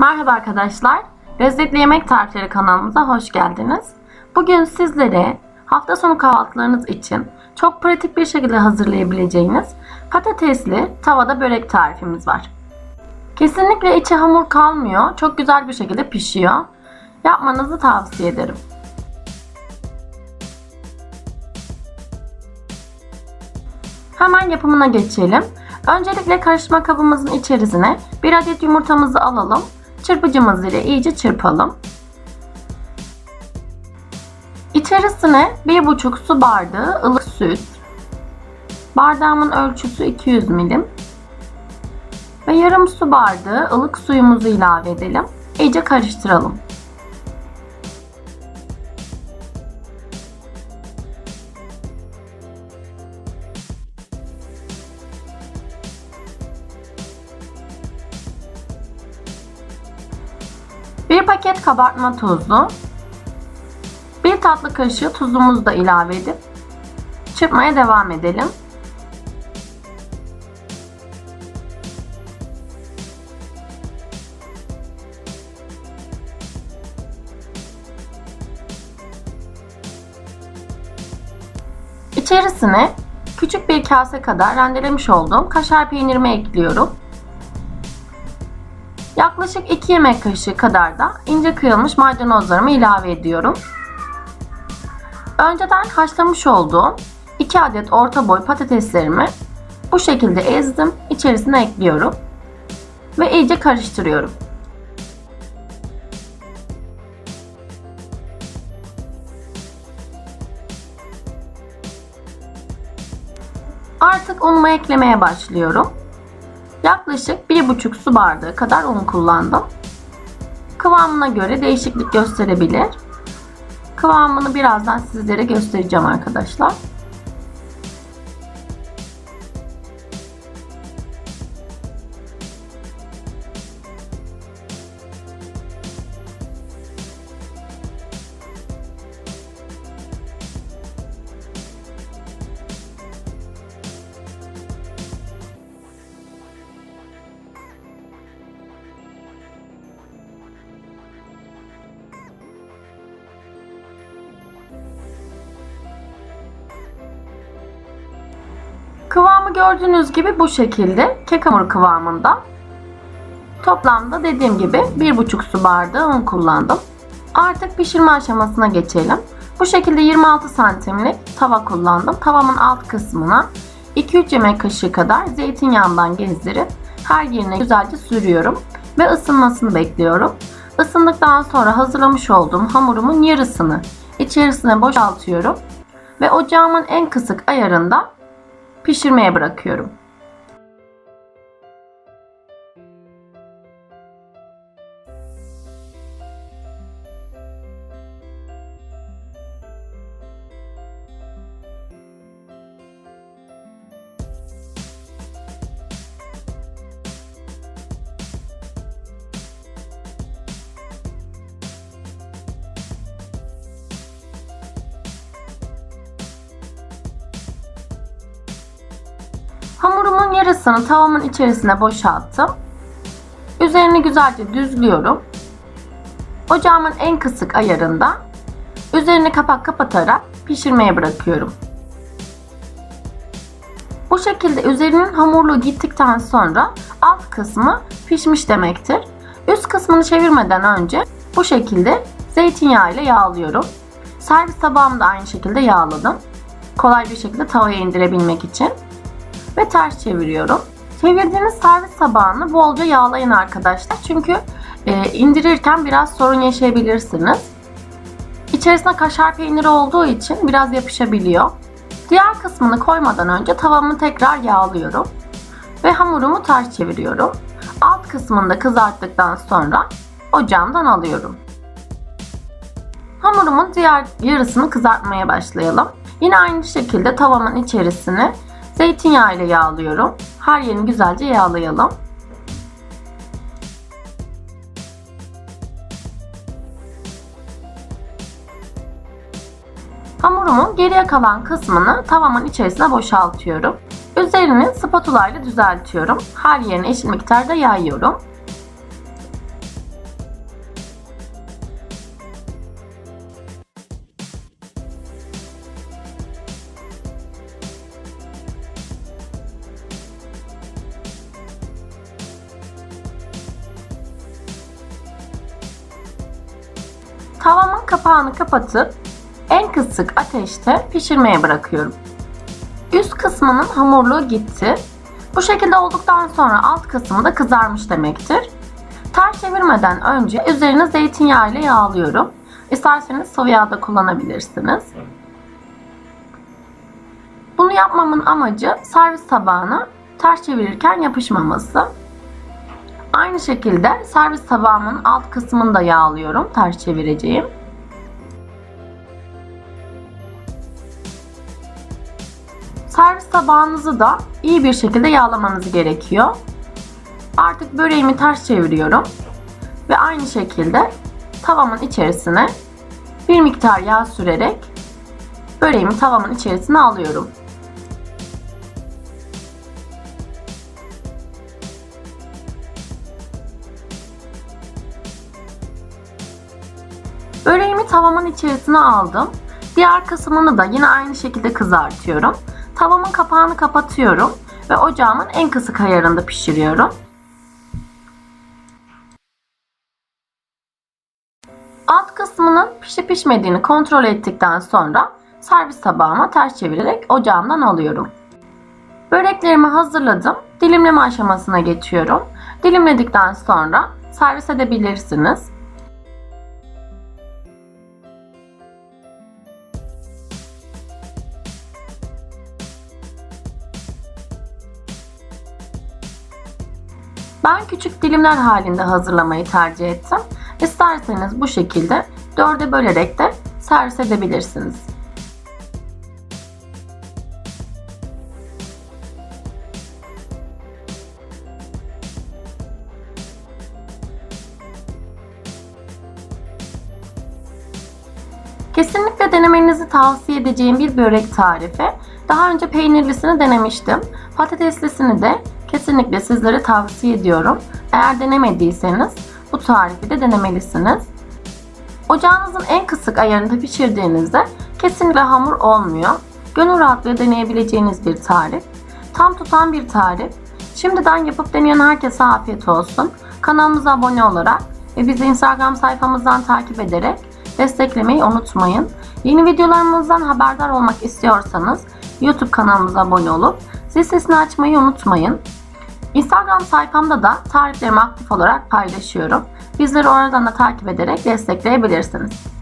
Merhaba arkadaşlar. Lezzetli Yemek Tarifleri kanalımıza hoş geldiniz. Bugün sizlere hafta sonu kahvaltılarınız için çok pratik bir şekilde hazırlayabileceğiniz patatesli tavada börek tarifimiz var. Kesinlikle içi hamur kalmıyor. Çok güzel bir şekilde pişiyor. Yapmanızı tavsiye ederim. Hemen yapımına geçelim. Öncelikle karıştırma kabımızın içerisine bir adet yumurtamızı alalım. Çırpıcımız ile iyice çırpalım. İçerisine 1,5 su bardağı ılık süt, bardağımın ölçüsü 200 milim ve yarım su bardağı ılık suyumuzu ilave edelim. İyice karıştıralım. Bir paket kabartma tozu, bir tatlı kaşığı tuzumuzu da ilave edip çırpmaya devam edelim. İçerisine küçük bir kase kadar rendelemiş olduğum kaşar peynirimi ekliyorum. Yaklaşık 2 yemek kaşığı kadar da ince kıyılmış maydanozlarımı ilave ediyorum. Önceden haşlamış olduğum 2 adet orta boy patateslerimi bu şekilde ezdim. içerisine ekliyorum. Ve iyice karıştırıyorum. Artık unumu eklemeye başlıyorum. Yaklaşık 1,5 su bardağı kadar un kullandım. Kıvamına göre değişiklik gösterebilir. Kıvamını birazdan sizlere göstereceğim arkadaşlar. Kıvamı gördüğünüz gibi bu şekilde kek hamuru kıvamında. Toplamda dediğim gibi 1,5 su bardağı un kullandım. Artık pişirme aşamasına geçelim. Bu şekilde 26 santimlik tava kullandım. Tavamın alt kısmına 2-3 yemek kaşığı kadar zeytinyağından gezdirip her yerine güzelce sürüyorum ve ısınmasını bekliyorum. Isındıktan sonra hazırlamış olduğum hamurumun yarısını içerisine boşaltıyorum ve ocağımın en kısık ayarında pişirmeye bırakıyorum. Hamurumun yarısını tavamın içerisine boşalttım. Üzerini güzelce düzlüyorum. Ocağımın en kısık ayarında üzerini kapak kapatarak pişirmeye bırakıyorum. Bu şekilde üzerinin hamurluğu gittikten sonra alt kısmı pişmiş demektir. Üst kısmını çevirmeden önce bu şekilde zeytinyağı ile yağlıyorum. Servis tabağımı da aynı şekilde yağladım. Kolay bir şekilde tavaya indirebilmek için ve ters çeviriyorum. Çevirdiğiniz servis tabağını bolca yağlayın arkadaşlar. Çünkü e, indirirken biraz sorun yaşayabilirsiniz. İçerisinde kaşar peyniri olduğu için biraz yapışabiliyor. Diğer kısmını koymadan önce tavamı tekrar yağlıyorum. Ve hamurumu ters çeviriyorum. Alt kısmını da kızarttıktan sonra ocağımdan alıyorum. Hamurumun diğer yarısını kızartmaya başlayalım. Yine aynı şekilde tavamın içerisine Zeytinyağı ile yağlıyorum. Her yerini güzelce yağlayalım. Hamurumun geriye kalan kısmını tavamın içerisine boşaltıyorum. Üzerini spatula ile düzeltiyorum. Her yerine eşit miktarda yayıyorum. Tavamın kapağını kapatıp en kısık ateşte pişirmeye bırakıyorum. Üst kısmının hamurluğu gitti. Bu şekilde olduktan sonra alt kısmı da kızarmış demektir. Ters çevirmeden önce üzerine zeytinyağı ile yağlıyorum. İsterseniz sıvı yağ da kullanabilirsiniz. Bunu yapmamın amacı servis tabağına ters çevirirken yapışmaması. Aynı şekilde servis tabağımın alt kısmını da yağlıyorum ters çevireceğim. Servis tabağınızı da iyi bir şekilde yağlamanız gerekiyor. Artık böreğimi ters çeviriyorum ve aynı şekilde tavamın içerisine bir miktar yağ sürerek böreğimi tavamın içerisine alıyorum. Tavamın içerisine aldım. Diğer kısmını da yine aynı şekilde kızartıyorum. Tavamın kapağını kapatıyorum ve ocağımın en kısık ayarında pişiriyorum. Alt kısmının pişip pişmediğini kontrol ettikten sonra servis tabağıma ters çevirerek ocağımdan alıyorum. Böreklerimi hazırladım. Dilimleme aşamasına geçiyorum. Dilimledikten sonra servis edebilirsiniz. Ben küçük dilimler halinde hazırlamayı tercih ettim. İsterseniz bu şekilde dörde bölerek de servis edebilirsiniz. Kesinlikle denemenizi tavsiye edeceğim bir börek tarifi. Daha önce peynirlisini denemiştim. Patateslisini de kesinlikle sizlere tavsiye ediyorum. Eğer denemediyseniz bu tarifi de denemelisiniz. Ocağınızın en kısık ayarında pişirdiğinizde kesinlikle hamur olmuyor. Gönül rahatlığı deneyebileceğiniz bir tarif. Tam tutan bir tarif. Şimdiden yapıp deneyen herkese afiyet olsun. Kanalımıza abone olarak ve bizi Instagram sayfamızdan takip ederek desteklemeyi unutmayın. Yeni videolarımızdan haberdar olmak istiyorsanız YouTube kanalımıza abone olup zil sesini açmayı unutmayın. Instagram sayfamda da tariflerimi aktif olarak paylaşıyorum. Bizleri oradan da takip ederek destekleyebilirsiniz.